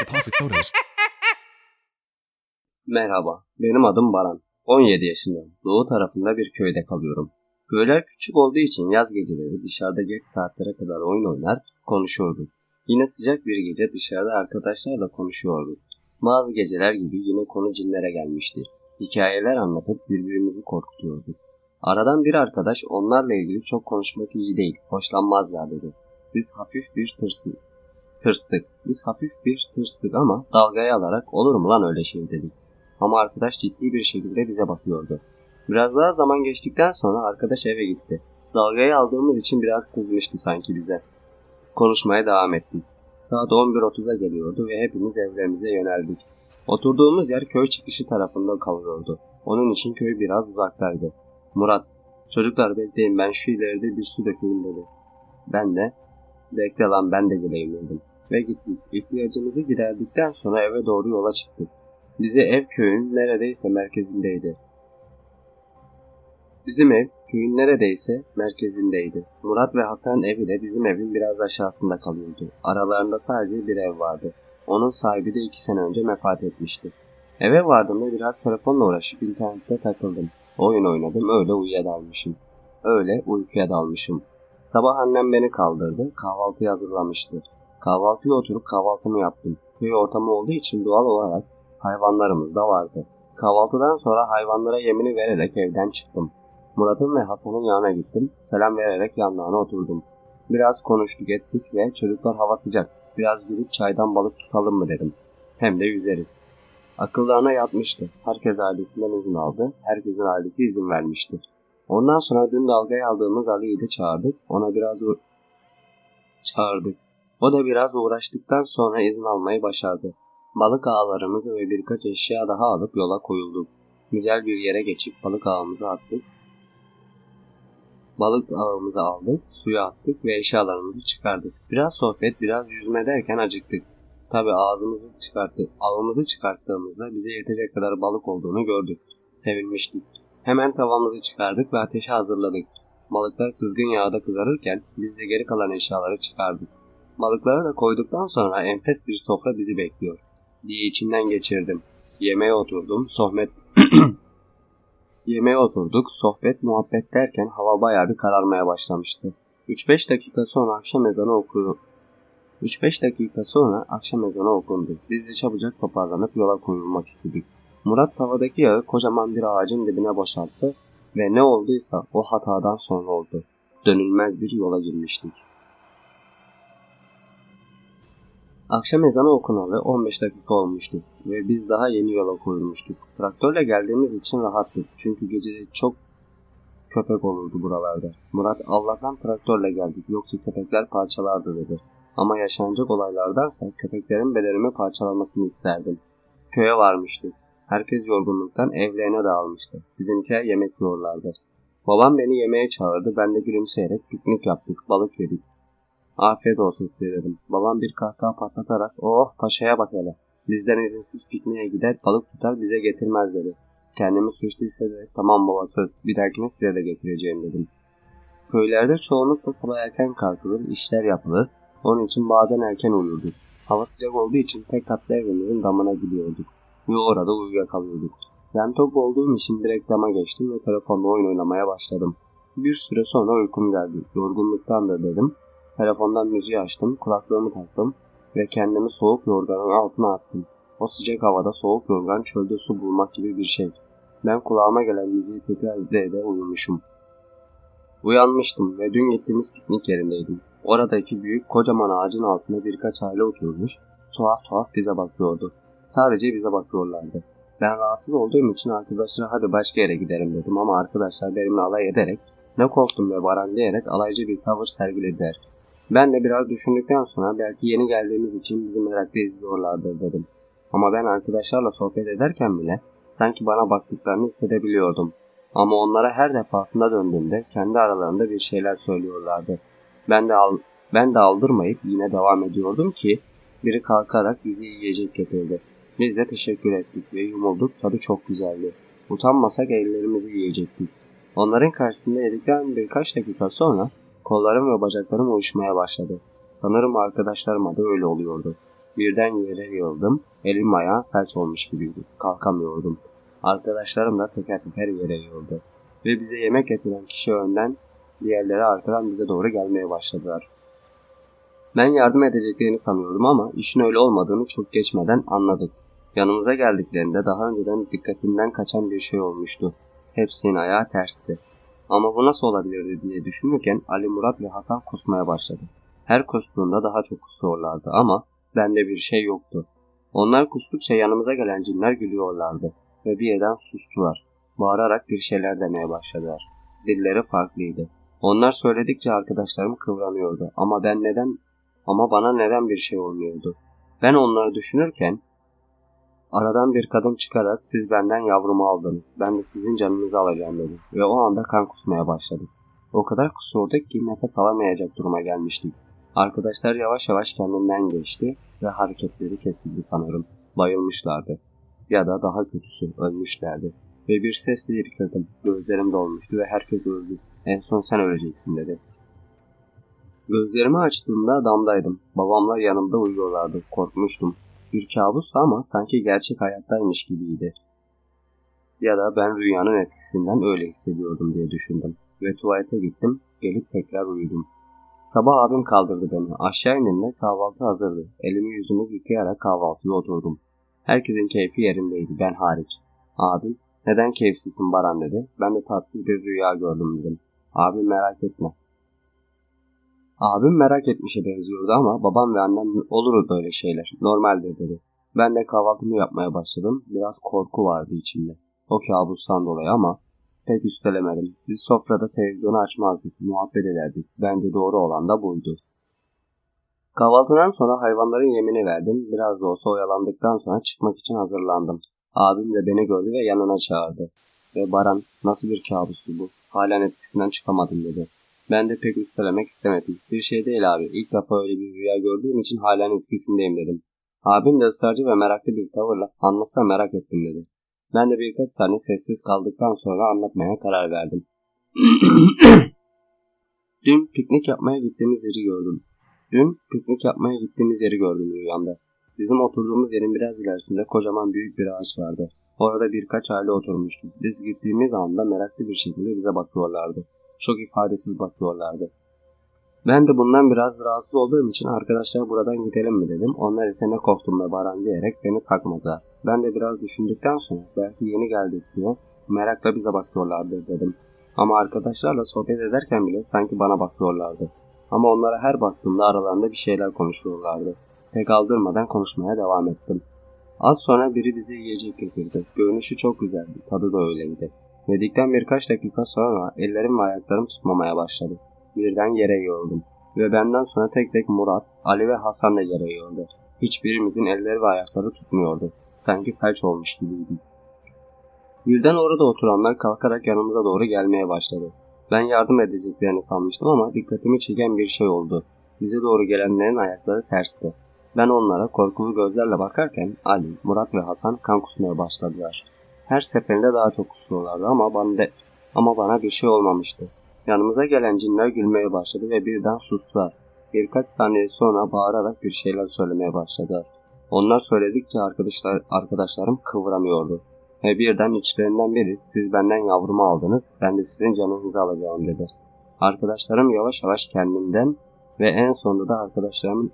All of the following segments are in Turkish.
Deposit photos. Merhaba, benim adım Baran. 17 yaşındayım. Doğu tarafında bir köyde kalıyorum. Köyler küçük olduğu için yaz geceleri dışarıda geç saatlere kadar oyun oynar, konuşurduk. Yine sıcak bir gece dışarıda arkadaşlarla konuşuyorduk. Bazı geceler gibi yine konu cinlere gelmişti. Hikayeler anlatıp birbirimizi korkutuyorduk. Aradan bir arkadaş onlarla ilgili çok konuşmak iyi değil, hoşlanmazlar dedi. Biz hafif bir tırsı, tırstık. Biz hafif bir tırstık ama dalgaya alarak olur mu lan öyle şey dedik. Ama arkadaş ciddi bir şekilde bize bakıyordu. Biraz daha zaman geçtikten sonra arkadaş eve gitti. Dalgayı aldığımız için biraz kızmıştı sanki bize. Konuşmaya devam ettik. Saat 11.30'a geliyordu ve hepimiz evlerimize yöneldik. Oturduğumuz yer köy çıkışı tarafında kalıyordu. Onun için köy biraz uzaktaydı. Murat, çocuklar bekleyin ben şu ileride bir su dökeyim dedi. Ben de, bekle lan ben de geleyim dedim. Ve gittik. İhtiyacımızı giderdikten sonra eve doğru yola çıktık. Bize ev köyün neredeyse merkezindeydi. Bizim ev köyün neredeyse merkezindeydi. Murat ve Hasan evi de bizim evin biraz aşağısında kalıyordu. Aralarında sadece bir ev vardı. Onun sahibi de iki sene önce vefat etmişti. Eve vardığımda biraz telefonla uğraşıp internette takıldım. Oyun oynadım öyle uyuyadalmışım. Öyle uykuya dalmışım. Sabah annem beni kaldırdı, kahvaltıyı hazırlamıştı. Kahvaltıya oturup kahvaltımı yaptım. Köy ortamı olduğu için doğal olarak hayvanlarımız da vardı. Kahvaltıdan sonra hayvanlara yemini vererek evden çıktım. Murat'ın ve Hasan'ın yanına gittim. Selam vererek yanlarına oturdum. Biraz konuştuk ettik ve çocuklar hava sıcak. Biraz gidip çaydan balık tutalım mı dedim. Hem de yüzeriz. Akıllarına yatmıştı. Herkes ailesinden izin aldı. Herkesin ailesi izin vermişti. Ondan sonra dün dalgaya aldığımız Ali'yi de çağırdık. Ona biraz çağırdık. O da biraz uğraştıktan sonra izin almayı başardı. Balık ağlarımızı ve birkaç eşya daha alıp yola koyulduk. Güzel bir yere geçip balık ağımızı attık. Balık ağımızı aldık, suya attık ve eşyalarımızı çıkardık. Biraz sohbet, biraz yüzme derken acıktık. Tabi ağzımızı çıkarttık. Ağımızı çıkarttığımızda bize yetecek kadar balık olduğunu gördük. Sevinmiştik. Hemen tavamızı çıkardık ve ateşe hazırladık. Balıklar kızgın yağda kızarırken biz de geri kalan eşyaları çıkardık. Balıkları da koyduktan sonra enfes bir sofra bizi bekliyor diye içinden geçirdim. Yemeğe oturdum, sohbet Yemeğe oturduk, sohbet muhabbet derken hava bayağı bir kararmaya başlamıştı. 3-5 dakika sonra akşam ezanı okudu. 3-5 dakika sonra akşam ezanı okundu. Biz de çabucak toparlanıp yola koyulmak istedik. Murat tavadaki yağı kocaman bir ağacın dibine boşalttı ve ne olduysa o hatadan sonra oldu. Dönülmez bir yola girmiştik. Akşam ezanı okunalı 15 dakika olmuştu ve biz daha yeni yola koyulmuştuk. Traktörle geldiğimiz için rahattık çünkü gece çok köpek olurdu buralarda. Murat Allah'tan traktörle geldik yoksa köpekler parçalardı dedi. Ama yaşanacak olaylardansa köpeklerin bedenimi parçalamasını isterdim. Köye varmıştık. Herkes yorgunluktan evlerine dağılmıştı. Bizimkiler yemek yiyorlardı. Babam beni yemeğe çağırdı. Ben de gülümseyerek piknik yaptık. Balık yedik. Afiyet olsun size dedim. Babam bir kahkaha patlatarak oh paşaya bak hele. Bizden izinsiz pikniğe gider balık tutar bize getirmez dedi. Kendimi suçlu hissederek tamam baba söz bir dahakine size de getireceğim dedim. Köylerde çoğunlukla sabah erken kalkılır, işler yapılır. Onun için bazen erken uyurduk. Hava sıcak olduğu için tek katlı evimizin damına gidiyorduk. Ve orada uyuyakalıyorduk. Ben tok olduğum için direkt dama geçtim ve telefonla oyun oynamaya başladım. Bir süre sonra uykum geldi. Yorgunluktandır dedim. Telefondan müziği açtım, kulaklığımı taktım ve kendimi soğuk yorganın altına attım. O sıcak havada soğuk yorgan çölde su bulmak gibi bir şey. Ben kulağıma gelen müziği tekrar ede uyumuşum. Uyanmıştım ve dün gittiğimiz piknik yerindeydim. Oradaki büyük kocaman ağacın altında birkaç aile oturmuş, tuhaf tuhaf bize bakıyordu. Sadece bize bakıyorlardı. Ben rahatsız olduğum için arkadaşlara hadi başka yere gidelim dedim ama arkadaşlar benimle alay ederek ne korktum ve varan diyerek alaycı bir tavır sergilediler. Ben de biraz düşündükten sonra belki yeni geldiğimiz için bizi merakla izliyorlardır dedim. Ama ben arkadaşlarla sohbet ederken bile sanki bana baktıklarını hissedebiliyordum. Ama onlara her defasında döndüğümde kendi aralarında bir şeyler söylüyorlardı. Ben de al ben de aldırmayıp yine devam ediyordum ki biri kalkarak bizi yiyecek getirdi. Biz de teşekkür ettik ve yumulduk tadı çok güzeldi. Utanmasak ellerimizi yiyecektik. Onların karşısında yedikten birkaç dakika sonra kollarım ve bacaklarım uyuşmaya başladı. Sanırım arkadaşlarıma da öyle oluyordu. Birden yere yığıldım. Elim ayağım felç olmuş gibiydi. Kalkamıyordum. Arkadaşlarım da teker teker yere yığıldı. Ve bize yemek getiren kişi önden, diğerleri arkadan bize doğru gelmeye başladılar. Ben yardım edeceklerini sanıyordum ama işin öyle olmadığını çok geçmeden anladık. Yanımıza geldiklerinde daha önceden dikkatimden kaçan bir şey olmuştu. Hepsinin ayağı tersti. Ama bu nasıl olabilirdi diye düşünürken Ali Murat ve Hasan kusmaya başladı. Her kustuğunda daha çok kusuyorlardı ama bende bir şey yoktu. Onlar kustukça yanımıza gelen cinler gülüyorlardı ve bir yerden sustular. Bağırarak bir şeyler demeye başladılar. Dilleri farklıydı. Onlar söyledikçe arkadaşlarım kıvranıyordu ama ben neden ama bana neden bir şey olmuyordu. Ben onları düşünürken aradan bir kadın çıkarak siz benden yavrumu aldınız. Ben de sizin canınızı alacağım dedi. Ve o anda kan kusmaya başladık. O kadar kusurduk ki nefes alamayacak duruma gelmiştik. Arkadaşlar yavaş yavaş kendinden geçti ve hareketleri kesildi sanırım. Bayılmışlardı. Ya da daha kötüsü ölmüşlerdi. Ve bir sesle irkildim. Gözlerim dolmuştu ve herkes öldü. En son sen öleceksin dedi. Gözlerimi açtığımda damdaydım. Babamlar yanımda uyuyorlardı. Korkmuştum. Bir kabustu ama sanki gerçek hayattaymış gibiydi. Ya da ben rüyanın etkisinden öyle hissediyordum diye düşündüm. Ve tuvalete gittim. Gelip tekrar uyudum. Sabah abim kaldırdı beni. Aşağı indiğimde kahvaltı hazırdı. Elimi yüzümü yıkayarak kahvaltıya oturdum. Herkesin keyfi yerindeydi ben hariç. Abim neden keyifsizsin Baran dedi. Ben de tatsız bir rüya gördüm dedim. Abim merak etme. Abim merak etmişe benziyordu ama babam ve annem olur böyle şeyler. Normaldir dedi. Ben de kahvaltımı yapmaya başladım. Biraz korku vardı içimde. O kabustan dolayı ama pek üstelemedim. Biz sofrada televizyonu açmazdık, muhabbet ederdik. Bence doğru olan da buydu. Kahvaltıdan sonra hayvanların yemini verdim. Biraz da olsa oyalandıktan sonra çıkmak için hazırlandım. Abim de beni gördü ve yanına çağırdı. Ve Baran nasıl bir kabustu bu? Halen etkisinden çıkamadım dedi. Ben de pek üstelemek istemedim. Bir şey değil abi. İlk defa öyle bir rüya gördüğüm için halen etkisindeyim dedim. Abim de ısrarcı ve meraklı bir tavırla anlatsa merak ettim dedi. Ben de birkaç saniye sessiz kaldıktan sonra anlatmaya karar verdim. Dün piknik yapmaya gittiğimiz yeri gördüm. Dün piknik yapmaya gittiğimiz yeri gördüm rüyamda. Bizim oturduğumuz yerin biraz ilerisinde kocaman büyük bir ağaç vardı. Orada birkaç aile oturmuştu. Biz gittiğimiz anda meraklı bir şekilde bize bakıyorlardı. Çok ifadesiz bakıyorlardı. Ben de bundan biraz rahatsız olduğum için arkadaşlar buradan gidelim mi dedim. Onlar ise ne korktum be Baran diyerek beni takmadılar. Ben de biraz düşündükten sonra belki yeni geldik diye merakla bize bakıyorlardı dedim. Ama arkadaşlarla sohbet ederken bile sanki bana bakıyorlardı. Ama onlara her baktığımda aralarında bir şeyler konuşuyorlardı. Pek aldırmadan konuşmaya devam ettim. Az sonra biri bize yiyecek getirdi. Görünüşü çok güzeldi, tadı da öyleydi. Yedikten birkaç dakika sonra ellerim ve ayaklarım tutmamaya başladı. Birden yere yığıldım. Ve benden sonra tek tek Murat, Ali ve Hasan da yere yığıldı. Hiçbirimizin elleri ve ayakları tutmuyordu. Sanki felç olmuş gibiydi. Birden orada oturanlar kalkarak yanımıza doğru gelmeye başladı. Ben yardım edeceklerini sanmıştım ama dikkatimi çeken bir şey oldu. Bize doğru gelenlerin ayakları tersti. Ben onlara korkulu gözlerle bakarken Ali, Murat ve Hasan kan kusmaya başladılar. Her seferinde daha çok kusuyorlardı ama bana, ama bana bir şey olmamıştı. Yanımıza gelen cinler gülmeye başladı ve birden sustular. Birkaç saniye sonra bağırarak bir şeyler söylemeye başladılar. Onlar söyledikçe arkadaşlar, arkadaşlarım kıvranıyordu. Ve birden içlerinden biri siz benden yavrumu aldınız ben de sizin canınızı alacağım dedi. Arkadaşlarım yavaş yavaş kendimden ve en sonunda da arkadaşlarımın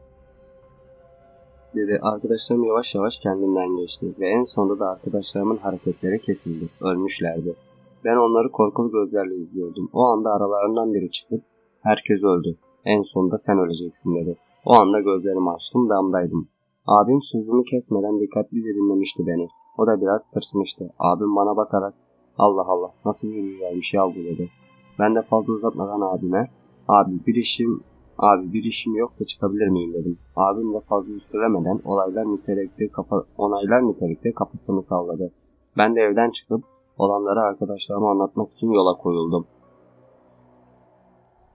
dedi. Arkadaşlarım yavaş yavaş kendimden geçti ve en sonunda da arkadaşlarımın hareketleri kesildi. Ölmüşlerdi. Ben onları korkulu gözlerle izliyordum. O anda aralarından biri çıkıp herkes öldü. En sonunda sen öleceksin dedi. O anda gözlerimi açtım damdaydım. Abim sözümü kesmeden dikkatlice dinlemişti beni. O da biraz tırsmıştı. Abim bana bakarak Allah Allah nasıl bir rüyaymış ya bu dedi. Ben de fazla uzatmadan abime abi bir işim abi bir işim yoksa çıkabilir miyim dedim. Abim de fazla üstelemeden olaylar nitelikte kafa, onaylar nitelikte kafasını salladı. Ben de evden çıkıp olanları arkadaşlarıma anlatmak için yola koyuldum.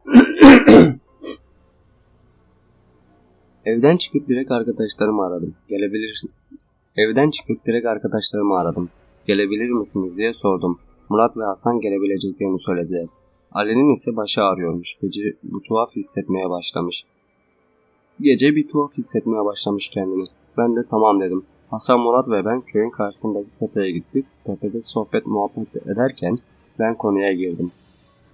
Evden çıkıp direkt arkadaşlarımı aradım. Gelebilirsin. Evden çıkıp direkt arkadaşlarımı aradım. Gelebilir misiniz diye sordum. Murat ve Hasan gelebileceklerini söylediler. Ali'nin ise başı ağrıyormuş. Gece bir tuhaf hissetmeye başlamış. Gece bir tuhaf hissetmeye başlamış kendini. Ben de tamam dedim. Hasan Murat ve ben köyün karşısındaki tepeye gittik. Tepede sohbet muhabbet ederken ben konuya girdim.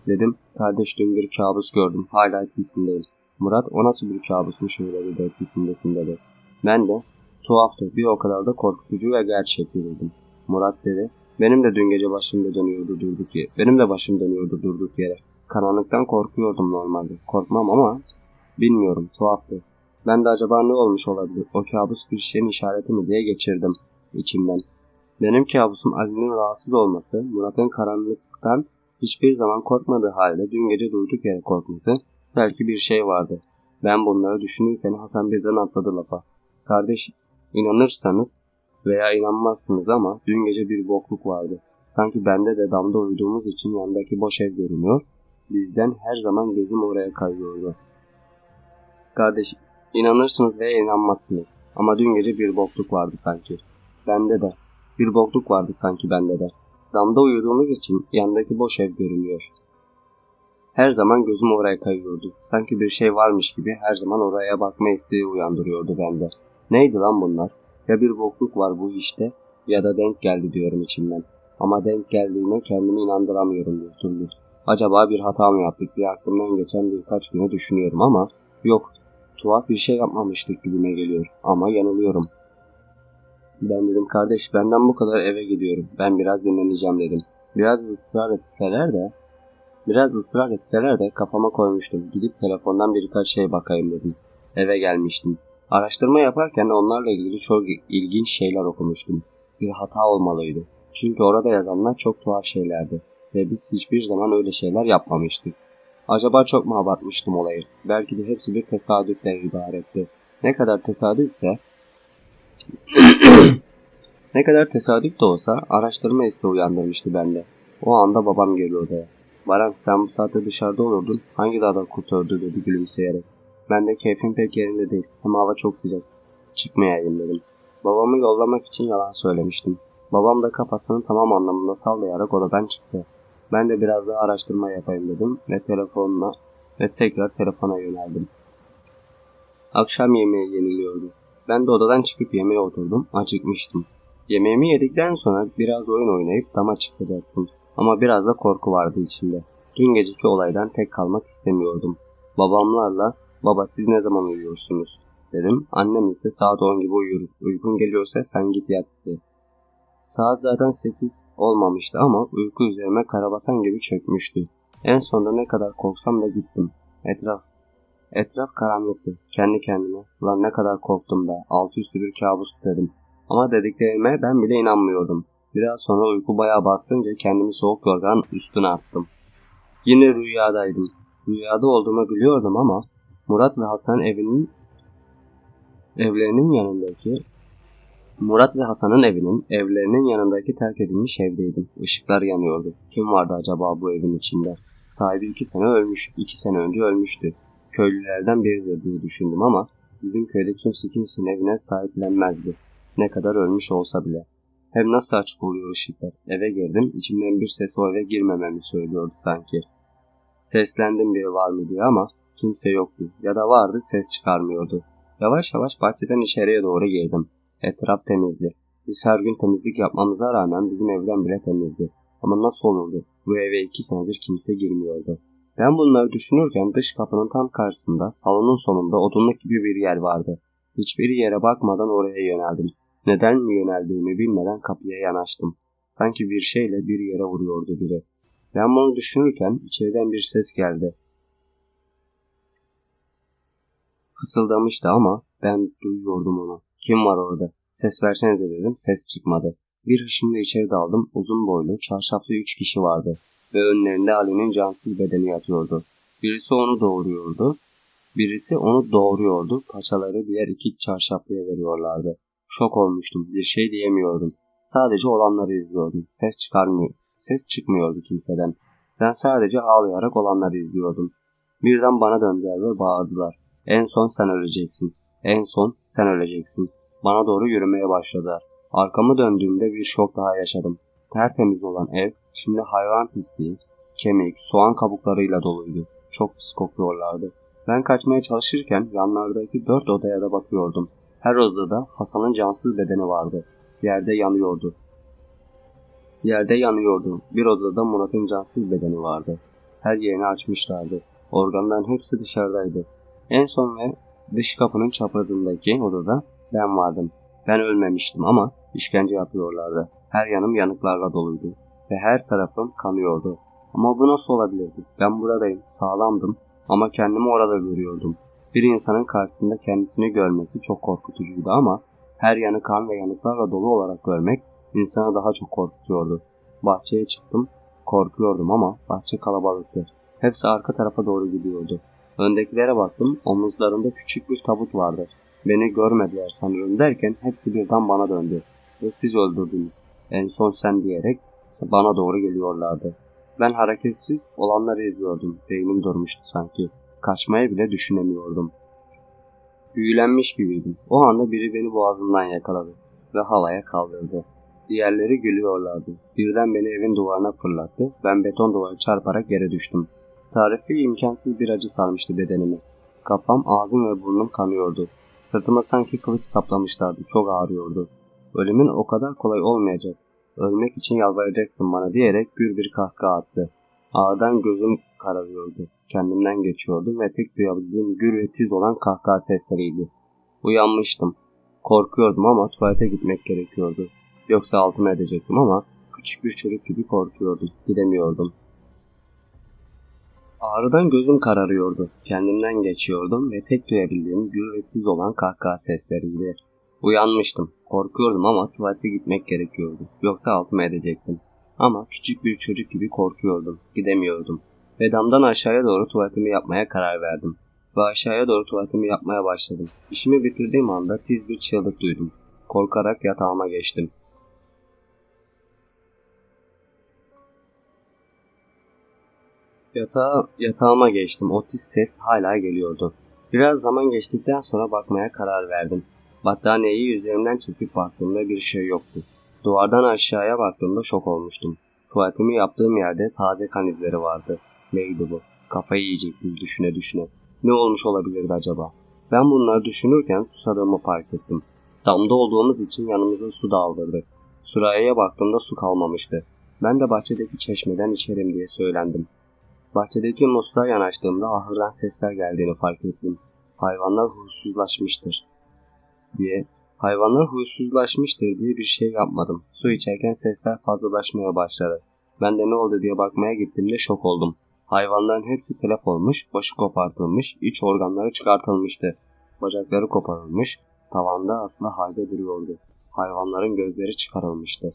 Dedim kardeş dün bir kabus gördüm. Hala etkisindeyim. Murat o nasıl bir kabusmuş öyle dedi etkisindesin dedi. Ben de tuhaftı bir o kadar da korkutucu ve gerçekçi dedim. Murat dedi benim de dün gece başım dönüyordu durduk yere. Benim de başım dönüyordu durduk yere. Karanlıktan korkuyordum normalde. Korkmam ama bilmiyorum tuhaftı. Ben de acaba ne olmuş olabilir? O kabus bir şeyin işareti mi diye geçirdim içimden. Benim kabusum Ali'nin rahatsız olması, Murat'ın karanlıktan hiçbir zaman korkmadığı halde dün gece durduk yere korkması, belki bir şey vardı. Ben bunları düşünürken Hasan birden atladı lafa. Kardeş, inanırsanız veya inanmazsınız ama dün gece bir bokluk vardı. Sanki bende de damda uyuduğumuz için yandaki boş ev görünüyor. Bizden her zaman gözüm oraya kayıyordu. Kardeş, inanırsınız veya inanmazsınız. Ama dün gece bir bokluk vardı sanki. Bende de. Bir bokluk vardı sanki bende de. Damda uyuduğumuz için yandaki boş ev görünüyor. Her zaman gözüm oraya kayıyordu. Sanki bir şey varmış gibi her zaman oraya bakma isteği uyandırıyordu bende. Neydi lan bunlar? Ya bir bokluk var bu işte ya da denk geldi diyorum içimden. Ama denk geldiğine kendimi inandıramıyorum bir. Acaba bir hata mı yaptık diye aklımdan geçen birkaç güne düşünüyorum ama yok. Tuhaf bir şey yapmamıştık gibime geliyor ama yanılıyorum. Ben dedim kardeş benden bu kadar eve gidiyorum. Ben biraz dinleneceğim dedim. Biraz ısrar etseler de biraz ısrar etseler de kafama koymuştum. Gidip telefondan birkaç şey bakayım dedim. Eve gelmiştim. Araştırma yaparken onlarla ilgili çok ilginç şeyler okumuştum. Bir hata olmalıydı. Çünkü orada yazanlar çok tuhaf şeylerdi. Ve biz hiçbir zaman öyle şeyler yapmamıştık. Acaba çok mu abartmıştım olayı? Belki de hepsi bir tesadüfle ibaretti. Ne kadar tesadüfse ne kadar tesadüf de olsa araştırma hissi uyandırmıştı bende. O anda babam geliyor odaya. Baran sen bu saatte dışarıda olurdun. Hangi dağda kurtardı dedi gülümseyerek. Ben de keyfim pek yerinde değil. Hem hava çok sıcak. Çıkmayayım dedim. Babamı yollamak için yalan söylemiştim. Babam da kafasını tamam anlamında sallayarak odadan çıktı. Ben de biraz daha araştırma yapayım dedim ve telefonla ve tekrar telefona yöneldim. Akşam yemeği yeniliyordu. Ben de odadan çıkıp yemeğe oturdum. Acıkmıştım. Yemeğimi yedikten sonra biraz oyun oynayıp dama çıkacaktım. Ama biraz da korku vardı içimde. Dün geceki olaydan tek kalmak istemiyordum. Babamlarla baba siz ne zaman uyuyorsunuz dedim. Annem ise saat 10 gibi uyuyoruz. Uykun geliyorsa sen git yat dedi. Saat zaten 8 olmamıştı ama uyku üzerime karabasan gibi çökmüştü. En sonunda ne kadar korksam da gittim. Etraf Etraf karanlıktı. Kendi kendime. Lan ne kadar korktum be. Altı üstü bir kabus dedim. Ama dediklerime ben bile inanmıyordum. Biraz sonra uyku bayağı bastınca kendimi soğuk yorgan üstüne attım. Yine rüyadaydım. Rüyada olduğumu biliyordum ama Murat ve Hasan evinin evlerinin yanındaki Murat ve Hasan'ın evinin evlerinin yanındaki terk edilmiş evdeydim. Işıklar yanıyordu. Kim vardı acaba bu evin içinde? Sahibi iki sene ölmüş. iki sene önce ölmüştü. Köylülerden biridir diye düşündüm ama bizim köyde kimse kimsenin evine sahiplenmezdi. Ne kadar ölmüş olsa bile. Hem nasıl açık oluyor ışıklar? Eve girdim. içimden bir ses o eve girmememi söylüyordu sanki. Seslendim biri var mı diye ama kimse yoktu. Ya da vardı ses çıkarmıyordu. Yavaş yavaş bahçeden içeriye doğru girdim. Etraf temizdi. Biz her gün temizlik yapmamıza rağmen bizim evden bile temizdi. Ama nasıl olurdu? Bu eve iki senedir kimse girmiyordu. Ben bunları düşünürken dış kapının tam karşısında salonun sonunda odunluk gibi bir yer vardı. Hiçbir yere bakmadan oraya yöneldim. Neden yöneldiğimi bilmeden kapıya yanaştım. Sanki bir şeyle bir yere vuruyordu biri. Ben bunu düşünürken içeriden bir ses geldi. Fısıldamıştı ama ben duyuyordum onu. Kim var orada? Ses versenize dedim. Ses çıkmadı. Bir hışımla içeri daldım. Uzun boylu, çarşaflı üç kişi vardı. Ve önlerinde Ali'nin cansız bedeni yatıyordu. Birisi onu doğuruyordu. Birisi onu doğuruyordu. Paçaları diğer iki çarşaflıya veriyorlardı. Şok olmuştum. Bir şey diyemiyordum. Sadece olanları izliyordum. Ses çıkarmıyor. Ses çıkmıyordu kimseden. Ben sadece ağlayarak olanları izliyordum. Birden bana döndüler ve bağırdılar. En son sen öleceksin. En son sen öleceksin. Bana doğru yürümeye başladılar. Arkamı döndüğümde bir şok daha yaşadım. Tertemiz olan ev şimdi hayvan pisliği, kemik, soğan kabuklarıyla doluydu. Çok pis kokuyorlardı. Ben kaçmaya çalışırken yanlardaki dört odaya da bakıyordum. Her odada Hasan'ın cansız bedeni vardı. Yerde yanıyordu. Yerde yanıyordu. Bir odada Murat'ın cansız bedeni vardı. Her yerini açmışlardı. Organların hepsi dışarıdaydı. En son ve dış kapının çaprazındaki odada ben vardım. Ben ölmemiştim ama işkence yapıyorlardı. Her yanım yanıklarla doluydu ve her tarafım kanıyordu. Ama bu nasıl olabilirdi? Ben buradayım, sağlamdım ama kendimi orada görüyordum. Bir insanın karşısında kendisini görmesi çok korkutucuydu ama her yanı kan ve yanıklarla dolu olarak görmek insanı daha çok korkutuyordu. Bahçeye çıktım, korkuyordum ama bahçe kalabalıktı. Hepsi arka tarafa doğru gidiyordu. Öndekilere baktım, omuzlarında küçük bir tabut vardı. Beni görmediler sanırım derken hepsi birden bana döndü. Ve siz öldürdünüz. En son sen diyerek bana doğru geliyorlardı. Ben hareketsiz olanları izliyordum. Beynim durmuştu sanki. Kaçmayı bile düşünemiyordum. Büyülenmiş gibiydim. O anda biri beni boğazımdan yakaladı ve havaya kaldırdı. Diğerleri gülüyorlardı. Birden beni evin duvarına fırlattı. Ben beton duvara çarparak yere düştüm. Tarifi imkansız bir acı sarmıştı bedenimi. Kafam, ağzım ve burnum kanıyordu. Sırtıma sanki kılıç saplamışlardı. Çok ağrıyordu. Ölümün o kadar kolay olmayacak. Ölmek için yalvaracaksın bana diyerek gür bir kahkaha attı. Ağırdan gözüm kararıyordu. Kendimden geçiyordum ve tek duyabildiğim gür ve tiz olan kahkaha sesleriydi. Uyanmıştım. Korkuyordum ama tuvalete gitmek gerekiyordu. Yoksa altıma edecektim ama küçük bir çocuk gibi korkuyordum. Gidemiyordum. Ağrıdan gözüm kararıyordu. Kendimden geçiyordum ve tek duyabildiğim gür ve tiz olan kahkaha sesleriydi. Uyanmıştım. Korkuyordum ama tuvalete gitmek gerekiyordu. Yoksa altıma edecektim. Ama küçük bir çocuk gibi korkuyordum. Gidemiyordum. Ve damdan aşağıya doğru tuvaletimi yapmaya karar verdim. Ve aşağıya doğru tuvaletimi yapmaya başladım. İşimi bitirdiğim anda tiz bir çığlık duydum. Korkarak yatağıma geçtim. Yatağa, yatağıma geçtim. O tiz ses hala geliyordu. Biraz zaman geçtikten sonra bakmaya karar verdim. Battaniyeyi üzerimden çekip baktığımda bir şey yoktu. Duvardan aşağıya baktığımda şok olmuştum. Tuvaletimi yaptığım yerde taze kan izleri vardı. Neydi bu? Kafayı yiyecektim düşüne düşüne. Ne olmuş olabilirdi acaba? Ben bunları düşünürken susadığımı fark ettim. Damda olduğumuz için yanımıza su daldırdık. Sıraya baktığımda su kalmamıştı. Ben de bahçedeki çeşmeden içerim diye söylendim. Bahçedeki musluğa yanaştığımda ahırdan sesler geldiğini fark ettim. Hayvanlar huysuzlaşmıştır diye hayvanlar huysuzlaşmıştır diye bir şey yapmadım. Su içerken sesler fazlalaşmaya başladı. Ben de ne oldu diye bakmaya gittiğimde şok oldum. Hayvanların hepsi telef olmuş, başı kopartılmış, iç organları çıkartılmıştı. Bacakları koparılmış, tavanda asla halde duruyordu. Hayvanların gözleri çıkarılmıştı.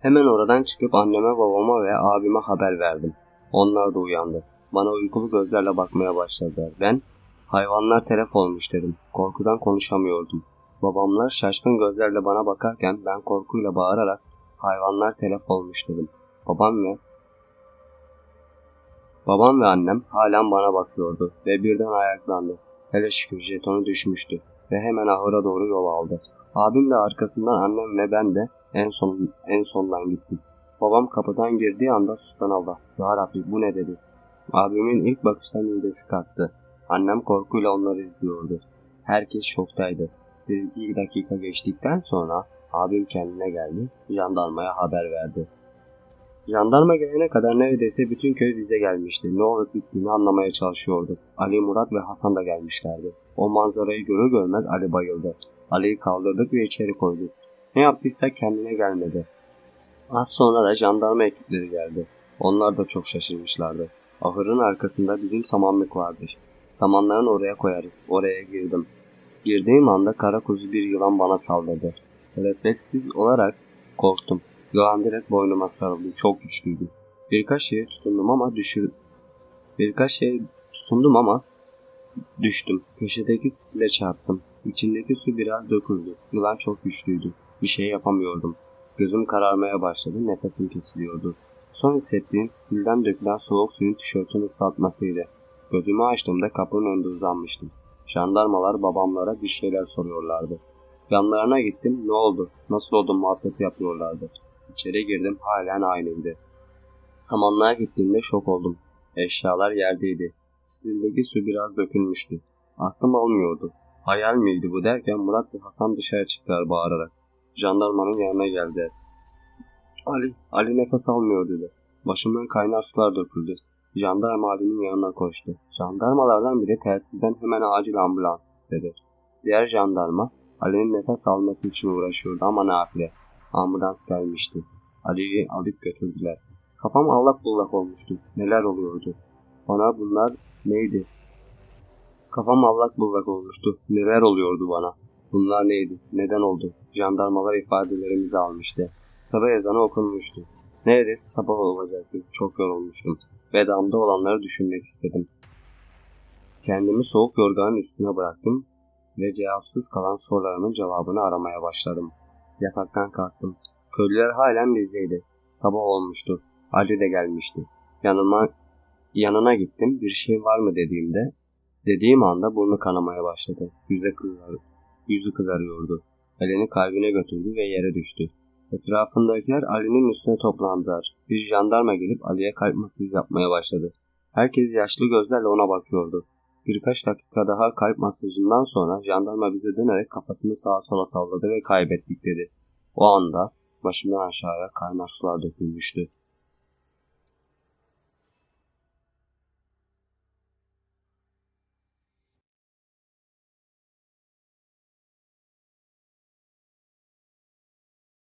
Hemen oradan çıkıp anneme, babama ve abime haber verdim. Onlar da uyandı. Bana uykulu gözlerle bakmaya başladılar. Ben Hayvanlar telef olmuş dedim. Korkudan konuşamıyordum. Babamlar şaşkın gözlerle bana bakarken ben korkuyla bağırarak hayvanlar telef olmuş dedim. Babam ve Babam ve annem halen bana bakıyordu ve birden ayaklandı. Hele şükür jetonu düşmüştü ve hemen ahıra doğru yol aldı. Abim de arkasından annem ve ben de en son en sondan gittik. Babam kapıdan girdiği anda Allah. Ya Rabbi bu ne dedi. Abimin ilk bakıştan midesi kalktı. Annem korkuyla onları izliyordu. Herkes şoktaydı. Bir iki dakika geçtikten sonra abim kendine geldi, jandarmaya haber verdi. Jandarma gelene kadar neredeyse bütün köy bize gelmişti. Ne olup bittiğini anlamaya çalışıyorduk. Ali, Murat ve Hasan da gelmişlerdi. O manzarayı görür görmez Ali bayıldı. Ali'yi kaldırdık ve içeri koyduk. Ne yaptıysak kendine gelmedi. Az sonra da jandarma ekipleri geldi. Onlar da çok şaşırmışlardı. Ahırın arkasında bizim samanlık vardı. Samanlarını oraya koyarız. Oraya girdim. Girdiğim anda kara kuzu bir yılan bana saldırdı. Refleksiz olarak korktum. Yılan direkt boynuma sarıldı. Çok güçlüydü. Birkaç şeye tutundum ama düşür... Birkaç şeye tutundum ama düştüm. Köşedeki stile çarptım. İçindeki su biraz döküldü. Yılan çok güçlüydü. Bir şey yapamıyordum. Gözüm kararmaya başladı. Nefesim kesiliyordu. Son hissettiğim stilden dökülen soğuk suyun tişörtünü ıslatmasıydı. Gözümü açtığımda kapının önünde uzanmıştım. Jandarmalar babamlara bir şeyler soruyorlardı. Yanlarına gittim, ne oldu, nasıl oldu muhabbeti yapıyorlardı. İçeri girdim, halen aynıydı. Samanlığa gittiğimde şok oldum. Eşyalar yerdeydi. Stildeki su biraz dökülmüştü. Aklım almıyordu. Hayal miydi bu derken Murat ve Hasan dışarı çıktılar bağırarak. Jandarmanın yanına geldi. Ali, Ali nefes almıyor dedi. Başımdan kaynar sular döküldü. Jandarma Ali'nin yanına koştu. Jandarmalardan biri telsizden hemen acil ambulans istedi. Diğer jandarma Ali'nin nefes alması için uğraşıyordu ama nafile. Ambulans gelmişti. Ali'yi alıp götürdüler. Kafam allak bullak olmuştu. Neler oluyordu? Bana bunlar neydi? Kafam allak bullak olmuştu. Neler oluyordu bana? Bunlar neydi? Neden oldu? Jandarmalar ifadelerimizi almıştı. Sabah ezanı okunmuştu. Neredeyse sabah olacaktı. Çok yorulmuştum. Vedamda olanları düşünmek istedim. Kendimi soğuk yorganın üstüne bıraktım ve cevapsız kalan sorularımın cevabını aramaya başladım. Yataktan kalktım. Köylüler halen bizdeydi. Sabah olmuştu. Ali de gelmişti. Yanıma yanına gittim. Bir şey var mı dediğimde dediğim anda burnu kanamaya başladı. Yüze kızar, yüzü kızarıyordu. Elini kalbine götürdü ve yere düştü. Etrafındakiler Ali'nin üstüne toplandılar. Bir jandarma gelip Ali'ye kalp masajı yapmaya başladı. Herkes yaşlı gözlerle ona bakıyordu. Birkaç dakika daha kalp masajından sonra jandarma bize dönerek kafasını sağa sola salladı ve kaybettik dedi. O anda başımdan aşağıya kaynar sular dökülmüştü.